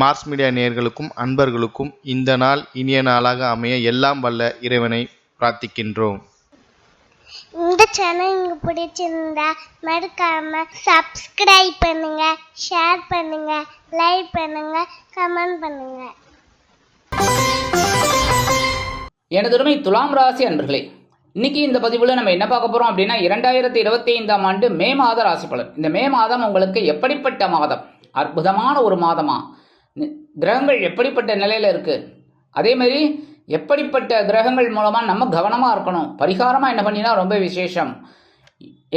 Mars media நேயர்களுக்கும் அன்பர்களுக்கும் இந்த நாள் இனிய நாளாக அமைய எல்லாம் வல்ல இறைவனை பிரார்த்திக்கின்றோம். இந்த சேனல் உங்களுக்கு பிடிச்சிருந்தா மறக்காம சப்ஸ்கிரைப் பண்ணுங்க ஷேர் பண்ணுங்க லைக் பண்ணுங்க கமெண்ட் பண்ணுங்க. எனதுரிமை துலாம் ராசி அன்பர்களே இன்னைக்கு இந்த பதிவில் நம்ம என்ன பார்க்க போறோம் அப்படின்னா இரண்டாயிரத்தி இருபத்தி ஐந்தாம் ஆண்டு மே மாத ராசி பலன். இந்த மே மாதம் உங்களுக்கு எப்படிப்பட்ட மாதம்? அற்புதமான ஒரு மாதமா? கிரகங்கள் எப்படிப்பட்ட நிலையில் இருக்குது அதே மாதிரி எப்படிப்பட்ட கிரகங்கள் மூலமாக நம்ம கவனமாக இருக்கணும்? பரிகாரமாக என்ன பண்ணினா ரொம்ப விசேஷம்.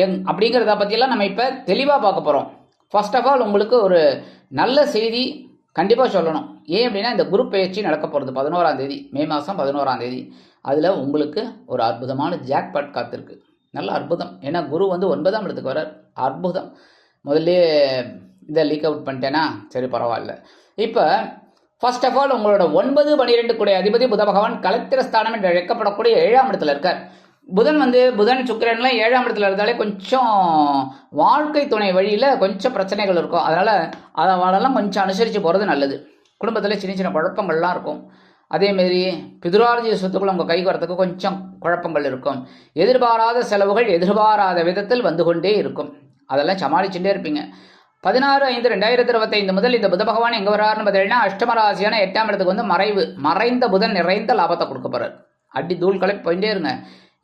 எங் அப்படிங்கிறத பற்றியெல்லாம் நம்ம இப்போ தெளிவாக பார்க்க போகிறோம் ஃபர்ஸ்ட் ஆஃப் ஆல் உங்களுக்கு ஒரு நல்ல செய்தி கண்டிப்பாக சொல்லணும். ஏன் அப்படின்னா இந்த குரு பயிற்சி நடக்க போகிறது பதினோராம் தேதி. மே மாதம் பதினோராம் தேதி. அதில் உங்களுக்கு ஒரு அற்புதமான ஜாக்பாட் காத்திருக்கு. நல்ல அற்புதம். ஏன்னா குரு வந்து ஒன்பதாம் இடத்துக்கு வர்றார். அற்புதம். முதல்ல இதை லீக் அவுட் பண்ணிட்டேனா சரி பரவாயில்ல. இப்போ ஃபர்ஸ்ட் ஆஃப் ஆல் உங்களோட ஒன்பது பனிரெண்டு கூடிய அதிபதி புத பகவான் கலத்திரஸ்தானம் என்று அழைக்கப்படக்கூடிய ஏழாம் இடத்துல இருக்கார். புதன் வந்து புதன் சுக்கிரன்லாம் ஏழாம் இடத்துல இருந்தாலே கொஞ்சம் வாழ்க்கை துணை வழியில் கொஞ்சம் பிரச்சனைகள் இருக்கும். அதனால் அதெல்லாம் கொஞ்சம் அனுசரித்து போகிறது நல்லது. குடும்பத்தில் சின்ன சின்ன குழப்பங்கள்லாம் இருக்கும். அதேமாரி பிதுரார்ஜிய சொத்துக்கள் உங்கள் கைக்கு வரத்துக்கு கொஞ்சம் குழப்பங்கள் இருக்கும். எதிர்பாராத செலவுகள் எதிர்பாராத விதத்தில் வந்து கொண்டே இருக்கும். அதெல்லாம் சமாளிச்சுட்டே இருப்பீங்க. பதினாறு ஐந்து ரெண்டாயிரத்தி இருபத்தைந்து முதல் இந்த புத பகவான் எங்கே வராருன்னு பார்த்தீங்கன்னா அஷ்டம ராசியான எட்டாம் இடத்துக்கு வந்து மறைவு மறைந்த புதன் நிறைந்த லாபத்தை கொடுக்க போகிறார் அடி தூள் கலப்பி போயிட்டே இருங்க.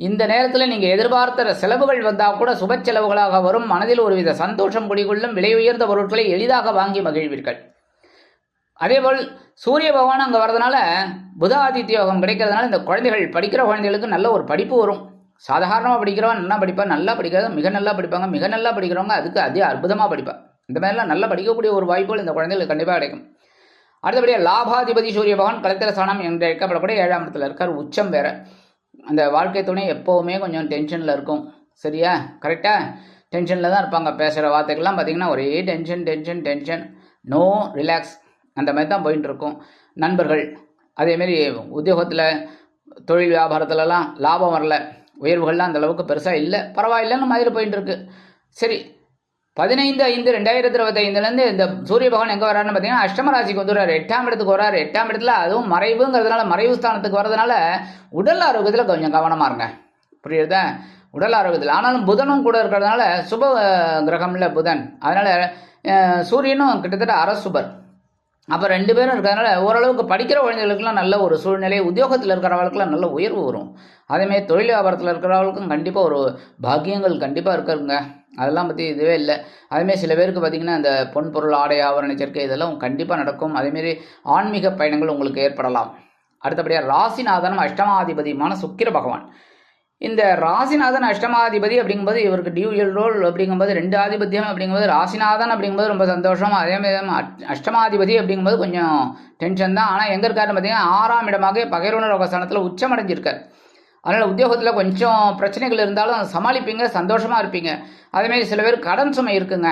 இந்த நேரத்தில் நீங்கள் எதிர்பார்த்த செலவுகள் வந்தால் கூட சுப செலவுகளாக வரும். மனதில் ஒருவித சந்தோஷம் குடிகொள்ளும் விலை உயர்ந்த பொருட்களை எளிதாக வாங்கி மகிழ்வீர்கள். அதேபோல் சூரிய பகவான் அங்கே வரதுனால புத ஆதித்ய யோகம் கிடைக்கிறதுனால இந்த குழந்தைகள் படிக்கிற குழந்தைகளுக்கு நல்ல ஒரு படிப்பு வரும். சாதாரணமாக படிக்கிறவன் நல்லா படிப்பான் நல்லா படிக்காத மிக நல்லா படிப்பாங்க மிக நல்லா படிக்கிறவங்க அதுக்கு அதே அற்புதமாக படிப்பான். இந்த மாதிரிலாம் நல்லா படிக்கக்கூடிய ஒரு வாய்ப்புகள் இந்த குழந்தைகளுக்கு கண்டிப்பாக கிடைக்கும். அடுத்தபடியாக லாபாதிபதி சூரிய பகவான் கலத்திரஸ்தானம் என்று அழைக்கப்படக்கூடிய ஏழாம் இடத்துல இருக்கார். உச்சம் வேற. அந்த வாழ்க்கை துணை எப்போவுமே கொஞ்சம் டென்ஷனில் இருக்கும். சரியா? கரெக்டாக டென்ஷனில் தான் இருப்பாங்க. பேசுகிற வார்த்தைகள்லாம் பார்த்திங்கன்னா ஒரே tension tension tension no relax அந்த மாதிரி தான் போயின்னு இருக்கும். நண்பர்கள் அதேமாரி உத்தியோகத்தில் தொழில் வியாபாரத்துலலாம் லாபம் வரல. உயர்வுகள்லாம் அந்தளவுக்கு பெருசாக இல்லை. பரவாயில்லைன்னு மாதிரி போயின்னு இருக்கு. சரி பதினைந்து ஐந்து ரெண்டாயிரத்தி இருபத்தைந்துலேருந்து இந்த சூரிய பகவான் எங்கே வராருன்னு பார்த்தீங்கன்னா அஷ்டம ராசிக்கு வந்துடுறாரு எட்டாம் இடத்துக்கு வராரு எட்டாம் இடத்துல அதுவும் மறைவுங்கிறதுனால மறைவு ஸ்தானத்துக்கு வரதுனால உடல் ஆரோக்கியத்தில் கொஞ்சம் கவனமாக இருங்க. புரியுதா? உடல் ஆரோக்கியத்தில். ஆனாலும் புதனும் கூட இருக்கிறதுனால சுப கிரகம்ல புதன். அதனால் சூரியனும் கிட்டத்தட்ட அரசுபர். அப்போ ரெண்டு பேரும் இருக்கிறதுனால ஓரளவுக்கு படிக்கிற குழந்தைகளுக்குலாம் நல்ல ஒரு சூழ்நிலை உத்தியோகத்தில் இருக்கிறவங்களுக்குலாம் நல்ல உயர்வு வரும். அதேமாதிரி தொழில் வியாபாரத்தில் இருக்கிறவங்களுக்கும் கண்டிப்பாக ஒரு பாக்கியங்கள் கண்டிப்பாக இருக்குங்க. அதெல்லாம் பற்றி இதுவே இல்லை. அதேமாரி சில பேருக்கு பார்த்திங்கன்னா அந்த பொன் பொருள் ஆடை ஆவரண சேர்க்கை இதெல்லாம் கண்டிப்பாக நடக்கும். அதேமாரி ஆன்மீக பயணங்கள் உங்களுக்கு ஏற்படலாம். அடுத்தபடியாக ராசிநாதனும் அஷ்டமாதிபதியுமான சுக்கிர பகவான். இந்த ராசிநாதன் அஷ்டமாதிபதி அப்படிங்கும்போது இவருக்கு டியூயல் ரோல் அப்படிங்கும்போது ரெண்டு ஆதிபத்தியம் அப்படிங்கும்போது ராசிநாதன் அப்படிங்கும்போது ரொம்ப சந்தோஷம். அதே மாதிரி அஷ்டமாதிபதி அப்படிங்கும்போது கொஞ்சம் டென்ஷன் தான். ஆனால் எங்கே இருக்காருன்னு பார்த்தீங்கன்னா ஆறாம் இடமாக பகைரோன ரோகஸ்தானத்தில் உச்சமடைஞ்சிருக்கார். அதனால் உத்தியோகத்தில் கொஞ்சம் பிரச்சனைகள் இருந்தாலும் சமாளிப்பீங்க சந்தோஷமாக இருப்பீங்க. அதேமாரி சில பேர் கடன் சுமை இருக்குங்க.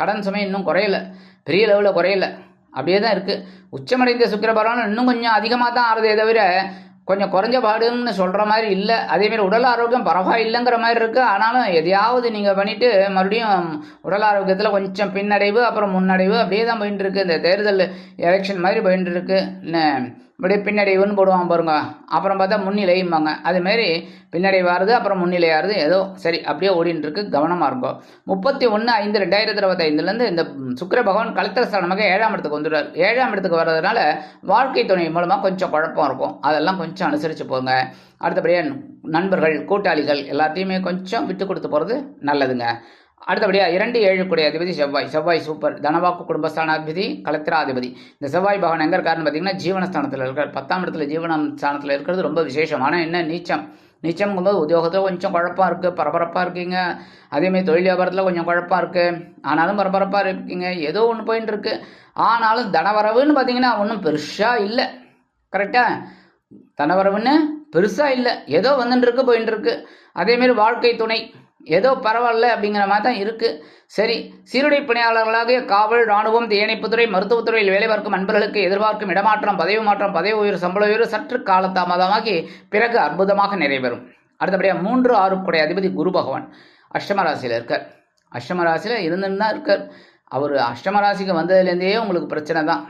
கடன் சுமை இன்னும் குறையலை. பெரிய லெவலில் குறையலை. அப்படியே தான் இருக்குது உச்சமடைந்த சுக்கிரபகவான் இன்னும் கொஞ்சம் அதிகமாக தான் ஆறுதே தவிர கொஞ்சம் குறைஞ்ச பாடுன்னு சொல்கிற மாதிரி இல்லை. அதேமாரி உடல் ஆரோக்கியம் பரவாயில்லைங்கிற மாதிரி இருக்குது ஆனாலும் எதையாவது நீங்கள் பண்ணிவிட்டு மறுபடியும் உடல் ஆரோக்கியத்தில் கொஞ்சம் பின்னடைவு அப்புறம் முன்னடைவு அப்படியே தான் போயிட்டு இந்த தேர்தல் எலெக்ஷன் மாதிரி போயிட்டு இருக்குது என்ன? இப்படியே பின்னடைவுன்னு போடுவாங்க பாருங்க. அப்புறம் பார்த்தா முன்னிலைம்பாங்க. அதுமாரி பின்னடைவு ஆறுது அப்புறம் முன்னிலை ஆறுது ஏதோ சரி அப்படியே ஓடிட்டு இருக்கு கவனமாக இருக்கும் முப்பத்தி ஒன்று ஐந்து ரெண்டாயிரத்தி இருபத்தைந்துலேருந்து இந்த சுக்கிர பகவான் கலத்திர ஸ்தானமாக ஏழாம் இடத்துக்கு வந்துடுறார். ஏழாம் இடத்துக்கு வர்றதுனால வாழ்க்கை துணை மூலமாக கொஞ்சம் குழப்பம் இருக்கும். அதெல்லாம் கொஞ்சம் அனுசரித்து போங்க. அடுத்தபடியாக நண்பர்கள் கூட்டாளிகள் எல்லாத்தையுமே கொஞ்சம் விட்டு கொடுத்து போகிறது நல்லதுங்க. அடுத்தபடியாக இரண்டு ஏழு கூடிய அதிபதி செவ்வாய். செவ்வாய் சூப்பர் தனவாக்கு குடும்பஸ்தானாதிபதி கலத்திராதிபதி இந்த செவ்வாய் பகவான் எங்கே இருக்காருன்னு பார்த்தீங்கன்னா ஜீவனஸ்தானத்தில் இருக்கார். பத்தாம் இடத்துல ஜீவனம் ஸ்தானத்தில் இருக்கிறது ரொம்ப விசேஷமான என்ன நீச்சம்? நீச்சம்ங்கும்போது உத்தியோகத்தில் கொஞ்சம் குழப்பம் இருக்குது பரபரப்பாக இருக்கீங்க. அதேமாதிரி தொழில் வியாபாரத்தில் கொஞ்சம் குழப்பாக இருக்குது ஆனாலும் பரபரப்பாக இருக்கீங்க. ஏதோ ஒன்று போயின்னு இருக்கு. ஆனாலும் தனவரவுன்னு பார்த்தீங்கன்னா ஒன்றும் பெருசாக இல்லை. கரெக்டாக தனவரவுன்னு பெருசாக இல்லை. ஏதோ வந்துட்டு இருக்கு போயின்னு இருக்கு. அதேமாரி வாழ்க்கை துணை. ஏதோ பரவாயில்ல அப்படிங்கிற மாதிரி தான் இருக்குது சரி சீருடை பணியாளர்களாக காவல் இராணுவம் தீயணைப்புத்துறை மருத்துவத்துறையில் வேலை பார்க்கும் அன்பர்களுக்கு எதிர்பார்க்கும் இடமாற்றம் பதவி மாற்றம் பதவி உயர்வு சம்பள உயர்வு சற்று காலதாமதமாகி பிறகு அற்புதமாக நிறைவேறும். அடுத்தபடியாக மூன்று ஆறுக்குடைய அதிபதி குரு பகவான் அஷ்டம ராசியில் இருக்கார். அஷ்டம ராசியில் இருந்துன்னு தான் இருக்கார். அவர் அஷ்டம ராசிக்கு வந்ததுலேருந்தே உங்களுக்கு பிரச்சனை தான்.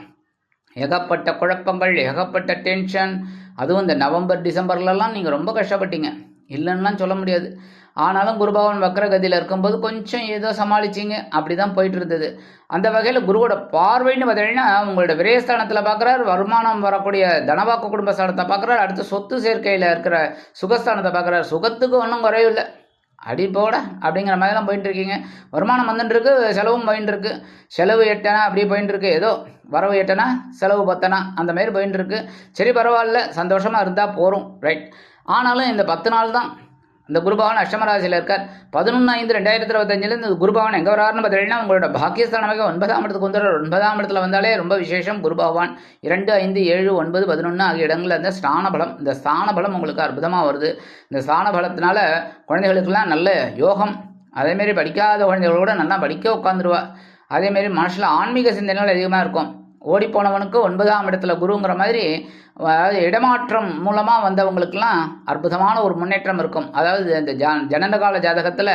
ஏகப்பட்ட குழப்பங்கள் ஏகப்பட்ட டென்ஷன் அதுவும் இந்த நவம்பர் டிசம்பர்லலாம் நீங்கள் ரொம்ப கஷ்டப்பட்டீங்க. இல்லைன்னா சொல்ல முடியாது. ஆனாலும் குருபவன் வக்ரகதியில் இருக்கும்போது கொஞ்சம் ஏதோ சமாளிச்சிங்க. அப்படி தான் போயிட்டு இருந்தது அந்த வகையில் குருவோட பார்வைன்னு பார்த்தீங்கன்னா உங்களோட விரயஸ்தானத்தில் பார்க்குறாரு வருமானம் வரக்கூடிய தனவாக்கு குடும்ப ஸ்தானத்தை பார்க்குறாரு அடுத்து சொத்து சேர்க்கையில் இருக்கிற சுகஸ்தானத்தை பார்க்குறாரு. சுகத்துக்கு ஒன்றும் குறைவில்லை. அடி போட அப்படிங்கிற மாதிரி தான் போயிட்டு இருக்கீங்க வருமானம் வந்துட்டு இருக்கு செலவும் போயிட்டு இருக்கு செலவு எட்டனா அப்படியே போயிட்டு இருக்கு ஏதோ வரவு எட்டனா செலவு பத்தனா அந்த மாதிரி போயிட்டு இருக்கு சரி பரவாயில்ல சந்தோஷமாக இருந்தால் போகிறோம் ரைட். ஆனாலும் இந்த பத்து நாள் தான் இந்த குருபவன் அஷ்டமராசியில் இருக்கார். பதினொன்று ஐந்து ரெண்டாயிரத்தி இருபத்தஞ்சில் இந்த குருபவன் எங்கே வராருன்னு பார்த்தீங்கன்னா உங்களோட பாக்கியஸ்தானமாக ஒன்பதாம் இடத்துக்கு வந்துடுறார். ஒன்பதாம் இடத்துல வந்தாலே ரொம்ப விசேஷம். குருபகவான் இரண்டு ஐந்து ஏழு ஒன்பது பதினொன்று ஆகிய இடங்களில் இந்த ஸ்தான பலம் இந்த ஸ்தான பலம் உங்களுக்கு அற்புதமாக வருது. இந்த ஸ்தான பலத்தினால குழந்தைகளுக்கெல்லாம் நல்ல யோகம். அதேமாரி படிக்காத குழந்தைகளோட நல்லா படிக்க உட்காந்துருவா அதேமாரி மனசில் ஆன்மீக சிந்தனைகள் அதிகமாக இருக்கும். ஓடிப்போனவனுக்கு ஒன்பதாம் இடத்துல குருங்கிற மாதிரி அதாவது இடமாற்றம் மூலமாக வந்தவங்களுக்கெல்லாம் அற்புதமான ஒரு முன்னேற்றம் இருக்கும். அதாவது இந்த ஜா ஜனனகால ஜாதகத்தில்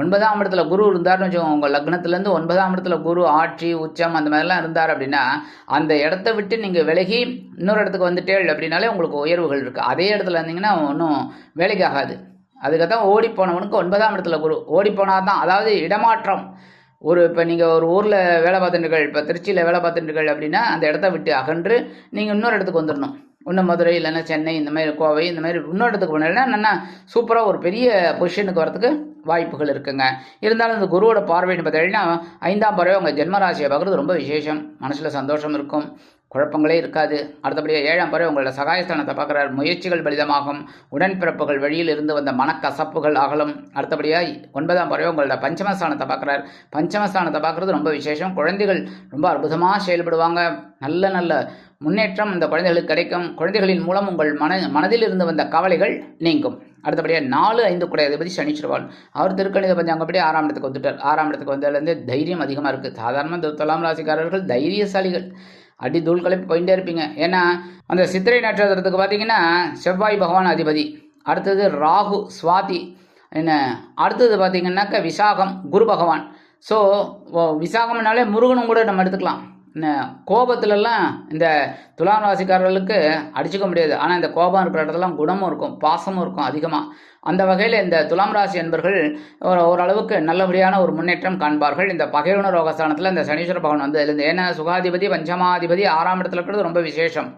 ஒன்பதாம் இடத்துல குரு இருந்தார்னு வச்சுக்கோங்க. உங்கள் லக்னத்துலேருந்து ஒன்பதாம் இடத்துல குரு ஆட்சி உச்சம் அந்த மாதிரிலாம் இருந்தார் அப்படின்னா அந்த இடத்த விட்டு நீங்கள் விலகி இன்னொரு இடத்துக்கு வந்துட்டேள் அப்படின்னாலே உங்களுக்கு உயர்வுகள் இருக்குது அதே இடத்துல இருந்தீங்கன்னா ஒன்றும் வேலைக்கு ஆகாது. அதுக்கு தான் ஓடி போனவனுக்கு ஒன்பதாம் இடத்துல குரு. ஓடி போனால் தான் அதாவது இடமாற்றம் ஒரு இப்போ நீங்கள் ஒரு ஊரில் வேலை பார்த்துட்டுகள் இப்போ திருச்சியில் வேலை பார்த்துட்டுகள் அப்படின்னா அந்த இடத்த விட்டு அகன்று நீங்கள் இன்னொரு இடத்துக்கு வந்துடணும் இன்னும் மதுரை இல்லைன்னா சென்னை இந்த மாதிரி கோவை இந்த மாதிரி இன்னொரு இடத்துக்கு போனீங்கன்னா என்னென்னா சூப்பராக ஒரு பெரிய பொசிஷனுக்கு வரத்துக்கு வாய்ப்புகள் இருக்குங்க. இருந்தாலும் இந்த குருவோட பார்வைன்னு பார்த்தீங்கன்னா ஐந்தாம் பறவை உங்கள் ஜென்மராசியை பார்க்குறது ரொம்ப விசேஷம். மனசில் சந்தோஷம் இருக்கும். குழப்பங்களே இருக்காது. அடுத்தபடியாக ஏழாம் பறவை உங்களோட சகாயஸ்தானத்தை பார்க்குறார். முயற்சிகள் பலிதமாகும். உடன்பிறப்புகள் வழியில் இருந்து வந்த மனக்கசப்புகள் அகலும். அடுத்தபடியாக ஒன்பதாம் பறவை உங்களோட பஞ்சமஸ்தானத்தை பார்க்குறார். பஞ்சமஸ்தானத்தை பார்க்குறது ரொம்ப விசேஷம். குழந்தைகள் ரொம்ப அற்புதமாக செயல்படுவாங்க. நல்ல நல்ல முன்னேற்றம் இந்த குழந்தைகளுக்கு கிடைக்கும். குழந்தைகளின் மூலம் உங்கள் மன மனதில் இருந்து வந்த கவலைகள் நீங்கும். அடுத்தபடியாக நாலு ஐந்து குடை அதிபதி சனிச்சிருவாள் அவர் திருக்கணித பஞ்சாங்கப்படி ஆறாம் இடத்துக்கு வந்துட்டார். ஆறாம் இடத்துக்கு வந்ததுலேருந்து தைரியம் அதிகமாக இருக்குது சாதாரணமாக இந்த துலாம் ராசிக்காரர்கள் தைரியசாலிகள். அடி தூள் கலப்பி போயிட்டே இருப்பீங்க. ஏன்னா அந்த சித்திரை நட்சத்திரத்துக்கு பார்த்தீங்கன்னா செவ்வாய் பகவான் அதிபதி. அடுத்தது ராகு சுவாதி. என்ன அடுத்தது பார்த்தீங்கன்னாக்க விசாகம் குரு பகவான். ஸோ விசாகம்னாலே முருகனும் கூட நம்ம எடுத்துக்கலாம். கோபத்துலலாம் இந்த துலாம் ராசிக்காரர்களுக்கு அடிச்சுக்க முடியாது. ஆனால் இந்த கோபம் இருக்கிற இடத்துலாம் குணமும் இருக்கும் பாசமும் இருக்கும் அதிகமாக அந்த வகையில் இந்த துலாம் ராசி என்பர்கள் ஓரளவுக்கு நல்லபடியான ஒரு முன்னேற்றம் காண்பார்கள். இந்த பகையுண ரோகஸ்தானத்தில் இந்த சனீஸ்வர பகவான் வந்ததுலேருந்து ஏன்னா சுகாதிபதி பஞ்சமாதிபதி ஆறாம் இடத்துல இருக்கிறது ரொம்ப விசேஷம்.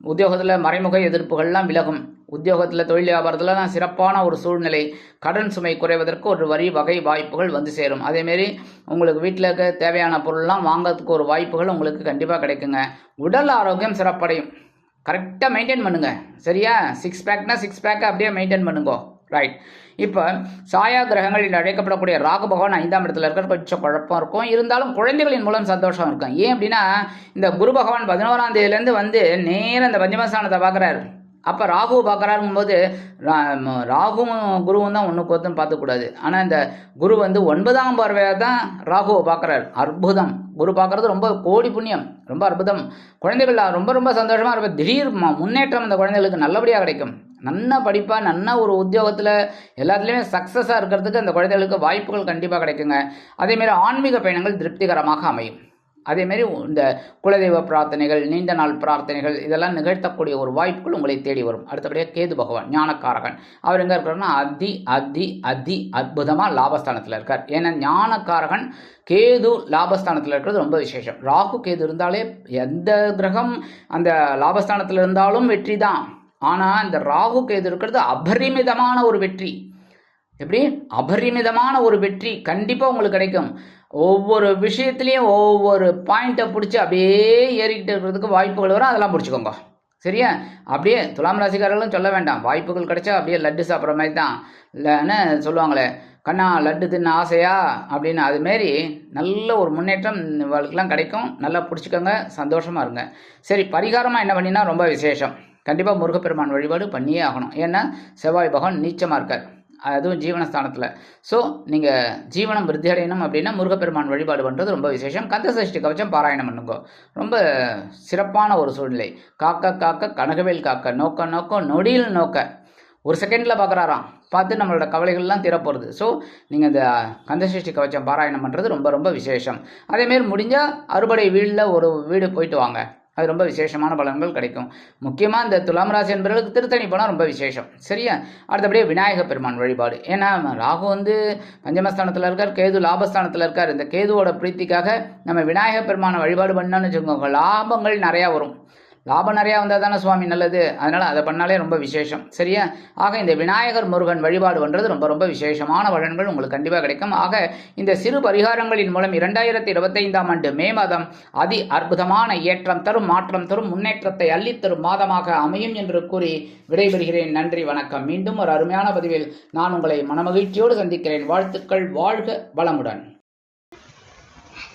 உத்தியோகத்தில் மறைமுக எதிர்ப்புகள்லாம் விலகும். உத்தியோகத்தில் தொழில் வியாபாரத்தில் தான் சிறப்பான ஒரு சூழ்நிலை. கடன் சுமை குறைவதற்கு ஒரு வரி வகை வாய்ப்புகள் வந்து சேரும். அதேமாரி உங்களுக்கு வீட்டில் இருக்க தேவையான பொருள்லாம் வாங்கிறதுக்கு ஒரு வாய்ப்புகள் உங்களுக்கு கண்டிப்பாக கிடைக்குங்க. உடல் ஆரோக்கியம் சிறப்படையும். கரெக்டாக மெயின்டைன் பண்ணுங்கள் சரியா? சிக்ஸ் பேக்னா சிக்ஸ் பேக்கை அப்படியே மெயின்டைன் பண்ணுங்க. ரைட் இப்போ சாயா கிரகங்கள் என்று அழைக்கப்படக்கூடிய ராகு பகவான் ஐந்தாம் இடத்துல இருக்கிற கொஞ்சம் குழப்பம் இருக்கும். இருந்தாலும் குழந்தைகளின் மூலம் சந்தோஷம் இருக்கும். ஏன் அப்படின்னா இந்த குரு பகவான் பதினோராம் தேதியிலேருந்து வந்து நேரம் இந்த பஞ்சமஸ்தானத்தை பார்க்குறாரு. அப்போ ராகுவை பார்க்குறாருங்கும்போது ராகுவும் குருவும் தான் ஒன்றுக்கு கோத்துன்னு பார்த்துக்கூடாது ஆனால் இந்த குரு வந்து ஒன்பதாம் பார்வையாக தான் ராகுவை பார்க்குறாரு. அற்புதம். குரு பார்க்குறது ரொம்ப கோடி புண்ணியம். ரொம்ப அற்புதம். குழந்தைகள் ரொம்ப ரொம்ப சந்தோஷமாக இருப்பேன் திடீர் முன்னேற்றம் அந்த குழந்தைகளுக்கு நல்லபடியாக கிடைக்கும். நல்ல படிப்பாக நல்ல ஒரு உத்தியோகத்தில் எல்லாத்துலேயுமே சக்ஸஸாக இருக்கிறதுக்கு அந்த குழந்தைகளுக்கு வாய்ப்புகள் கண்டிப்பாக கிடைக்குங்க. அதேமாரி ஆன்மீக பயணங்கள் திருப்திகரமாக அமையும். அதேமாரி இந்த குலதெய்வ பிரார்த்தனைகள் நீண்ட நாள் பிரார்த்தனைகள் இதெல்லாம் நிகழ்த்தக்கூடிய ஒரு வாய்ப்புகள் உங்களை தேடி வரும். அடுத்தபடியாக கேது பகவான் ஞானக்காரகன். அவர் எங்கே இருக்கிறாருன்னா அதி அதி அதி அற்புதமாக லாபஸ்தானத்தில் இருக்கார். ஏன்னா ஞானக்காரகன் கேது லாபஸ்தானத்தில் இருக்கிறது ரொம்ப விசேஷம். ராகு கேது இருந்தாலே எந்த கிரகம் அந்த லாபஸ்தானத்தில் இருந்தாலும் வெற்றி தான் ஆனால் இந்த ராகு கேது இருக்கிறது அபரிமிதமான ஒரு வெற்றி. எப்படி? அபரிமிதமான ஒரு வெற்றி கண்டிப்பாக உங்களுக்கு கிடைக்கும். ஒவ்வொரு விஷயத்துலேயும் ஒவ்வொரு பாயிண்ட்டை பிடிச்சி அப்படியே ஏறிக்கிட்டு இருக்கிறதுக்கு வாய்ப்புகள் வரும். அதெல்லாம் பிடிச்சிக்கோங்க சரியா? அப்படியே துலாம் ராசிக்காரர்களும் சொல்ல வேண்டாம். வாய்ப்புகள் கிடைச்சா அப்படியே லட்டு சாப்பிட்ற மாதிரி தான். இல்லைன்னு சொல்லுவாங்களே. கண்ணா லட்டு தின்ன ஆசையா? அப்படின்னு. அதுமாரி நல்ல ஒரு முன்னேற்றம் இவளுக்கெல்லாம் கிடைக்கும். நல்லா பிடிச்சிக்கோங்க. சந்தோஷமாக இருங்க. சரி பரிகாரமாக என்ன பண்ணினா ரொம்ப விசேஷம். கண்டிப்பாக முருகப்பெருமான் வழிபாடு பண்ணியே ஆகணும். ஏன்னா செவ்வாய் பகவான் நீச்சமாக இருக்கார். அதுவும் ஜீவனஸ்தானத்தில். ஸோ நீங்கள் ஜீவனம் விருத்தி அடையணும் அப்படின்னா முருகப்பெருமான் வழிபாடு பண்ணுறது ரொம்ப விசேஷம். கந்த சஷ்டி கவச்சம் பாராயணம் பண்ணுங்க. ரொம்ப சிறப்பான ஒரு சூழ்நிலை. காக்க காக்க கனகவேல் காக்க நோக்க நோக்க நொடியில் நோக்க. ஒரு செகண்டில் பார்க்குறாராம் பார்த்து நம்மளோட கவலைகள்லாம் தீரப்போகிறது ஸோ நீங்கள் இந்த கந்தசஷ்டி கவச்சம் பாராயணம் பண்ணுறது ரொம்ப ரொம்ப விசேஷம். அதேமாரி முடிஞ்சால் அறுபடை வீடில் ஒரு வீடு போயிட்டு வாங்க. அது ரொம்ப விசேஷமான பலன்கள் கிடைக்கும். முக்கியமாக இந்த துலாம் ராசி என்பவர்களுக்கு திருத்தணி போனால் ரொம்ப விசேஷம். சரியா? அடுத்தபடியே விநாயக பெருமான் வழிபாடு. ஏன்னா ராகு வந்து பஞ்சமஸ்தானத்தில் இருக்கார் கேது லாபஸ்தானத்தில் இருக்கார். இந்த கேதுவோட பிரீத்திக்காக நம்ம விநாயக பெருமானை வழிபாடு பண்ணோம்னு வச்சுக்கோங்க லாபங்கள் நிறையா வரும். லாபம் நிறையா வந்தால் தானே சுவாமி நல்லது? அதனால் அதை பண்ணாலே ரொம்ப விசேஷம். சரியா? ஆக இந்த விநாயகர் முருகன் வழிபாடு பண்ணுறது ரொம்ப ரொம்ப விசேஷமான பலன்கள் உங்களுக்கு கண்டிப்பாக கிடைக்கும். ஆக இந்த சிறு பரிகாரங்களின் மூலம் இரண்டாயிரத்தி இருபத்தைந்தாம் ஆண்டு மே மாதம் அதி அற்புதமான ஏற்றம் தரும் மாற்றம் தரும் முன்னேற்றத்தை அள்ளித்தரும் மாதமாக அமையும் என்று கூறி விடைபெறுகிறேன். நன்றி வணக்கம். மீண்டும் ஒரு அருமையான பதிவில் நான் உங்களை மனமகிழ்ச்சியோடு சந்திக்கிறேன். வாழ்த்துக்கள். வாழ்க வளமுடன்.